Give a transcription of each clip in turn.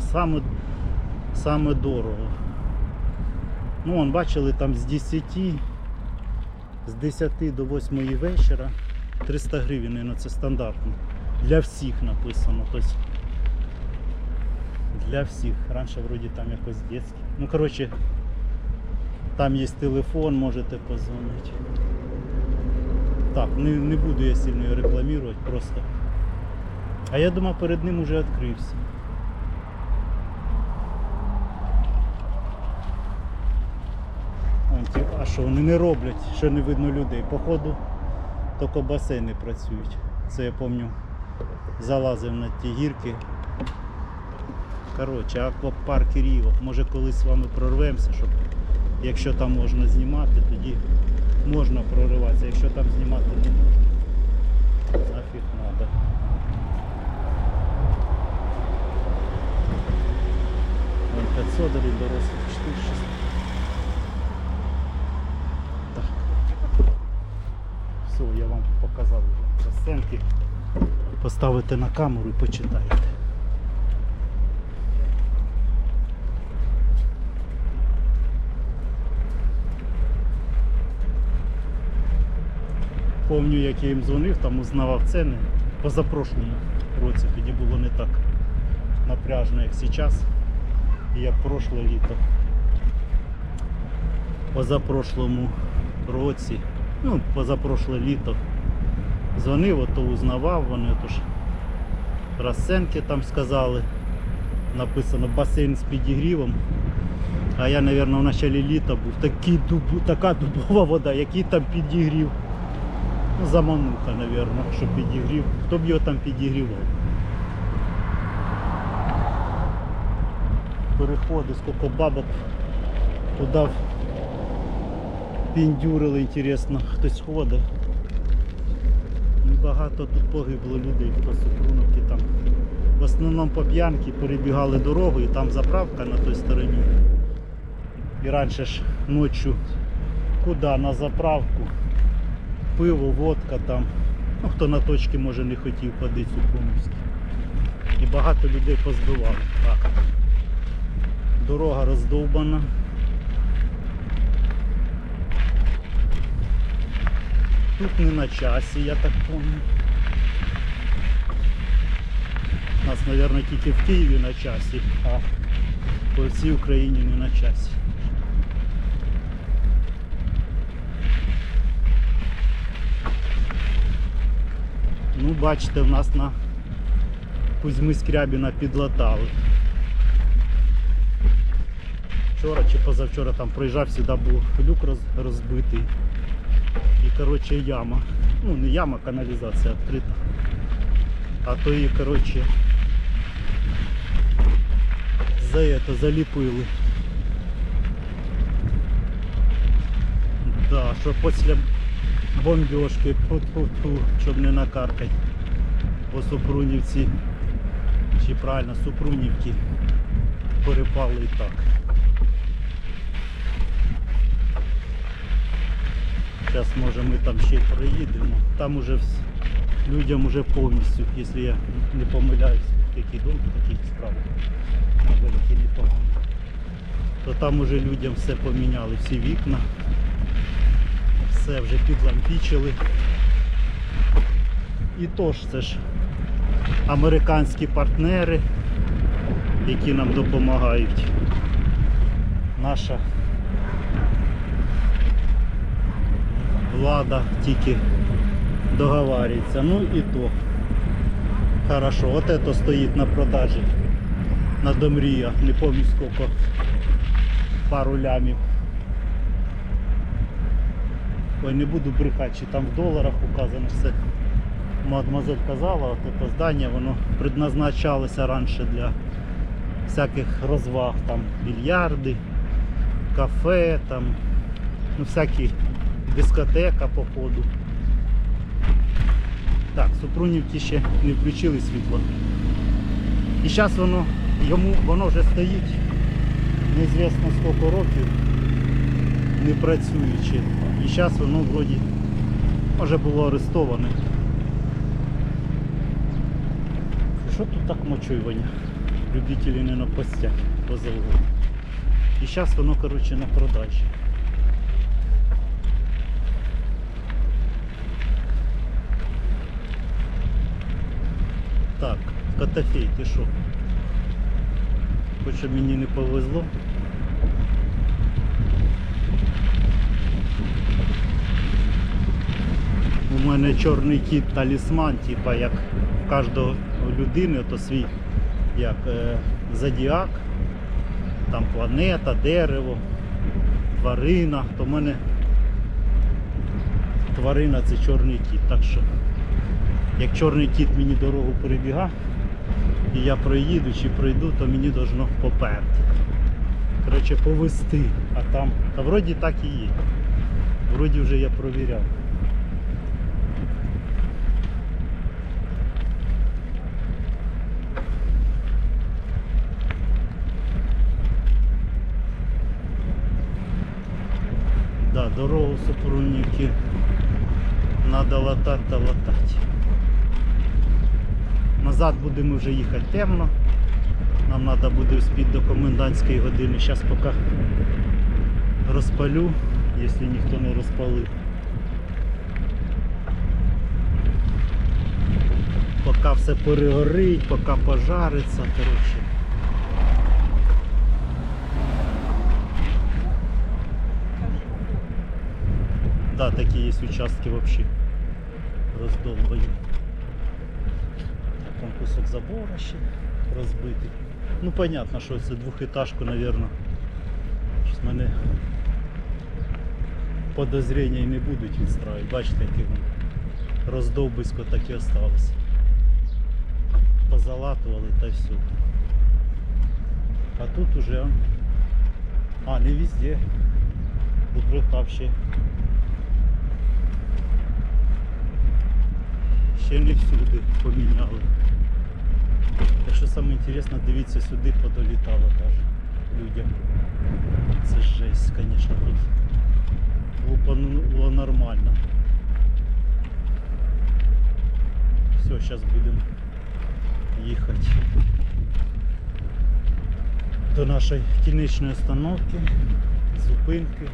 саме, саме дорого. Ну, вон, бачили там з 10, з 10 до 8 вечора 300 гривень, ну це стандартно. Для всіх написано. Тобто для всіх. Раніше вроді там якось дитячі. Ну, коротше, там є телефон, можете позвонити. Так, не, не буду я сильно рекламувати, просто. А я думав, перед ним уже відкрився. Вон ті- А що вони не роблять, що не видно людей. Походу, тільки басейни працюють. Це я пам'ятаю, залазив на ті гірки. Коротше, аквапарк Ріо. Може колись з вами прорвемося, щоб якщо там можна знімати, тоді можна прориватися. Якщо там знімати не можна, нафіг треба. Вон 500 гривень, дорослих 4600. Все, я вам показав вже розценки. Поставите на камеру і почитаєте. Помню, як я їм дзвонив, там узнавав ціни позапрошлому році, тоді було не так напряжно, як зараз, як прошле літо. Позапрошлому році, ну, позапрошле літо дзвонив, ото узнавав, вони тож розценки там сказали. Написано басейн з підігрівом. А я, мабуть, в началі літа був такий дуб, така дубова вода, який там підігрів. Ну, замануха, мабуть, що підігрів. Хто б його там підігрівав? Переходи, скільки бабок туди піндюрили, інтересно, хтось ходить. Багато тут погибло людей, хто Супруновки там. В основному по п'янки перебігали дорогу і там заправка на той стороні. І раніше ж ночі куди? На заправку. Пиво, водка там. Ну хто на точки може не хотів ходити Супруновський. І багато людей позбивали. Так. Дорога роздовбана. Тут не на часі, я так помню. У нас, мабуть, тільки в Києві на часі, а по всій Україні не на часі. Ну, бачите, в нас на Кузьми Скрябіна підлатали. Вчора чи позавчора там проїжджав, сюди був люк розбитий. І коротше яма. Ну не яма, каналізація відкрита. А то її, коротше, за это заліпили. Да, що після бомбежки, тьфу-тьфу-тьфу, щоб не накаркать по Супрунівці, чи правильно Супрунівки перепали і так. Зараз може ми там ще й проїдемо. Там уже людям уже повністю, якщо я не помиляюсь, який дом таких справ на великий непогано. То там уже людям все поміняли, всі вікна, все вже підлампічили. І то ж це ж американські партнери, які нам допомагають. Наша влада тільки договарюється. Ну і то. Хорошо, от это стоїть на продажі на Домрія, не пам'ятаю скільки, пару лямів. Ой, не буду брехати, чи там в доларах указано все. Мадемуазель казала, от це здання, воно предназначалося раніше для всяких розваг, там більярди, кафе, там, ну всякі дискотека походу. Так, Супрунівки ще не включили світло. І зараз воно йому воно вже стоїть неізвісно скільки років не працюючи. І зараз воно вроді може було арестоване. Що тут так мочує воня? Любителі не напастять по заводу. І зараз воно, коротше, на продажі. Так, Котофей, ти що? Хоч мені не повезло. У мене чорний кіт талісман, типа як в кожного людини, то свій як е, зодіак, там планета, дерево, тварина, то в мене тварина це чорний кіт. Так що як чорний кіт мені дорогу перебіга, і я проїду чи пройду, то мені должно поперти. Коротше, повести. А там, та вроді так і є. Вроді вже я провіряв. Дорогу Супрунники надо латати та латати. Назад будемо вже їхати темно. Нам треба буде вспіти до комендантської години. Зараз поки розпалю, якщо ніхто не розпалив. Поки все перегорить, поки пожариться, коротше. Да, такі є участки вообще роздолбані. Кусок забора ще розбитий. Ну понятно, що це двохетажку, наверное. Щось мене подозрення не будуть відстраювати. Бачите, який роздовбисько так і осталось. Позалатували та все. А тут уже. А, не везде. Убрехав ще. Ще не всюди поміняли. Так що саме інтересно, дивіться, сюди подолітало теж людям. Це жесть, звісно, тут лупануло нормально. Все, зараз будемо їхати до нашої кінечної остановки, зупинки.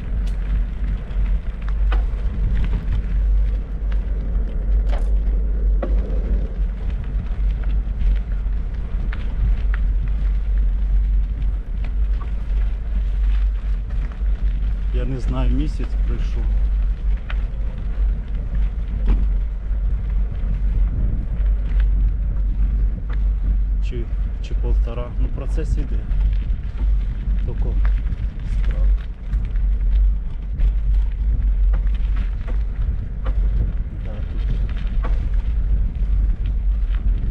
Я не знаю, місяць пройшов. Чи, чи полтора. Ну процес іде. Тако справа. Да, тут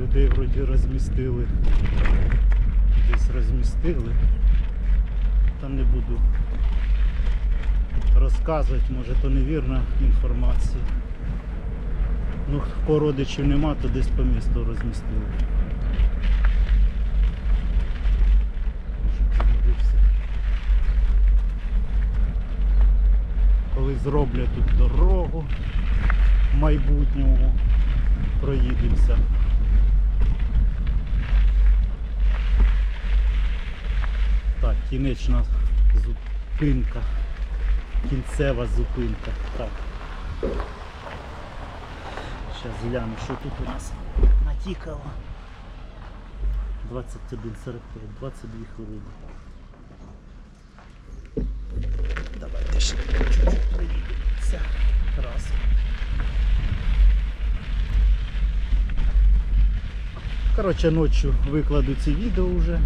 людей вроді розмістили. Десь розмістили. Та не буду розказувати, може то невірна інформація. Ну, кого родичів нема, то десь по місту розмістили. Коли зроблять тут дорогу в майбутньому, проїдемося. Так, кінечна зупинка кінцева зупинка. Так. Зараз гляну, що тут у нас натікало. 21.45, 22 хвилини. Давайте ще чуть-чуть проїдемося. Раз. Коротше, ночі викладу ці відео вже.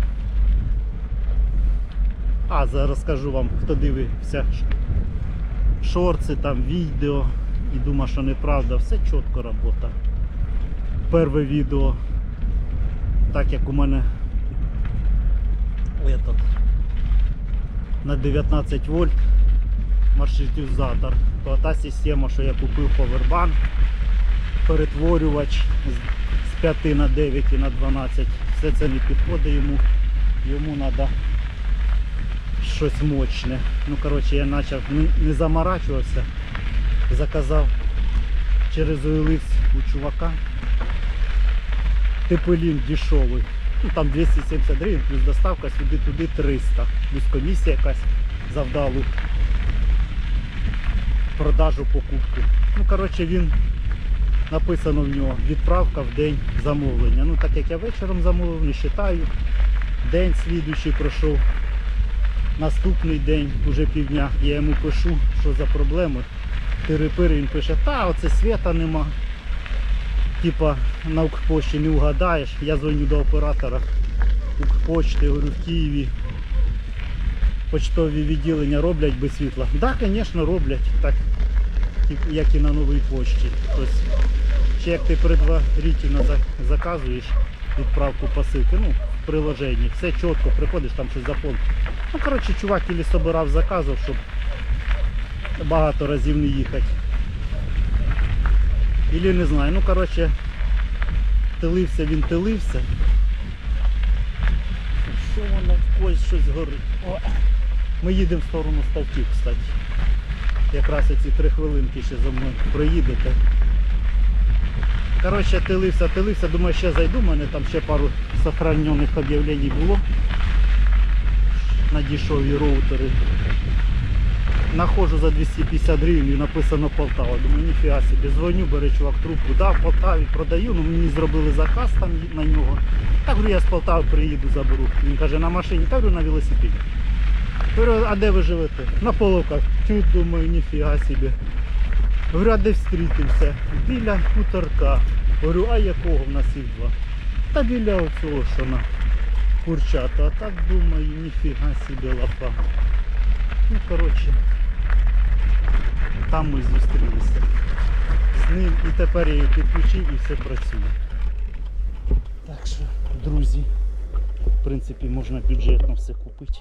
А, зараз скажу вам, хто дивився шорти, там відео. І думав, що неправда, все чітко робота. Перше відео, так як у мене этот, на 19 вольт маршрутизатор, то та система, що я купив повербанк, перетворювач з 5 на 9 і на 12, все це не підходить йому, йому треба щось мощне. Ну коротше я почав не, заморачувався. Заказав через OLX у чувака. Тепелін дешевий. Ну там 270 гривень, плюс доставка сюди-туди 300. Плюс комісія якась завдалу продажу покупку. Ну, коротше, він написано в нього відправка в день замовлення. Ну, так як я вечором замовив, не вважаю. День слідуючий пройшов. Наступний день, уже півдня, я йому пишу, що за проблеми. Тири-пири, він пише, та оце свята нема. Типа на Укрпошті не угадаєш. Я дзвоню до оператора Укрпошти, говорю, в Києві. Почтові відділення роблять без світла. Так, да, звісно, роблять, так як і на новій пошті. Тобто, ще як ти предварительно заказуєш відправку посилки, ну, приложенні, все чітко, приходиш там щось заповнити. Ну, коротше, чувак ілі собирав заказів, щоб багато разів не їхати. Ілі не знаю. Ну, коротше, тилився він тилився. Що воно в когось щось горить? О, ми їдемо в сторону ставків, кстати. Якраз ці три хвилинки ще за мною проїдете. Коротше, тилився, тилився, думаю, ще зайду, у мене там ще пару сохранених об'явлень було на дешеві роутери. Находжу за 250 гривень написано Полтава. Думаю, ніфіга собі, дзвоню, бере чувак трубку, да, в Полтаві продаю, ну мені зробили заказ там на нього. Так говорю, я з Полтави приїду, заберу. Він каже, на машині, та говорю, на велосипеді. Говорю, а де ви живете? На половках. Тю, думаю, ніфіга собі. А де встрітився? Біля хуторка. Говорю, а якого в нас їх два? Та біля оцього, що на Курчата. А так думаю, ніфіга собі лапа. Ну, коротше, там ми зустрілися з ним і тепер я її підключив і все працює. Так що, друзі, в принципі, можна бюджетно все купити.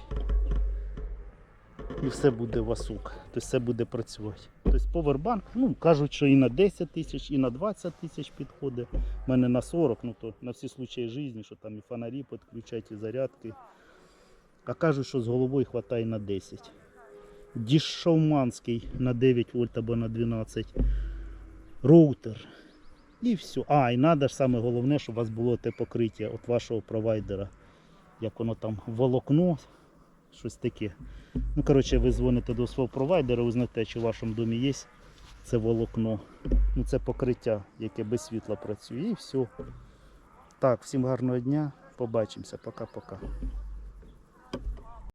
І все буде васук, тобто все буде працювати. Тобто повербанк, ну кажуть, що і на 10 тисяч, і на 20 тисяч підходить. У мене на 40, ну то на всі случаї життя, що там і фонарі підключать, і зарядки. А кажуть, що з головою вистачає на 10. Дішовманський на 9 вольт або на 12. Роутер. І все. А, і треба ж саме головне, щоб у вас було те покриття від вашого провайдера. Як воно там волокно, щось таке. Ну, коротше, ви дзвоните до свого провайдера, ви знаєте, чи в вашому домі є це волокно. Ну, це покриття, яке без світла працює. І все. Так, всім гарного дня. Побачимося. Пока-пока.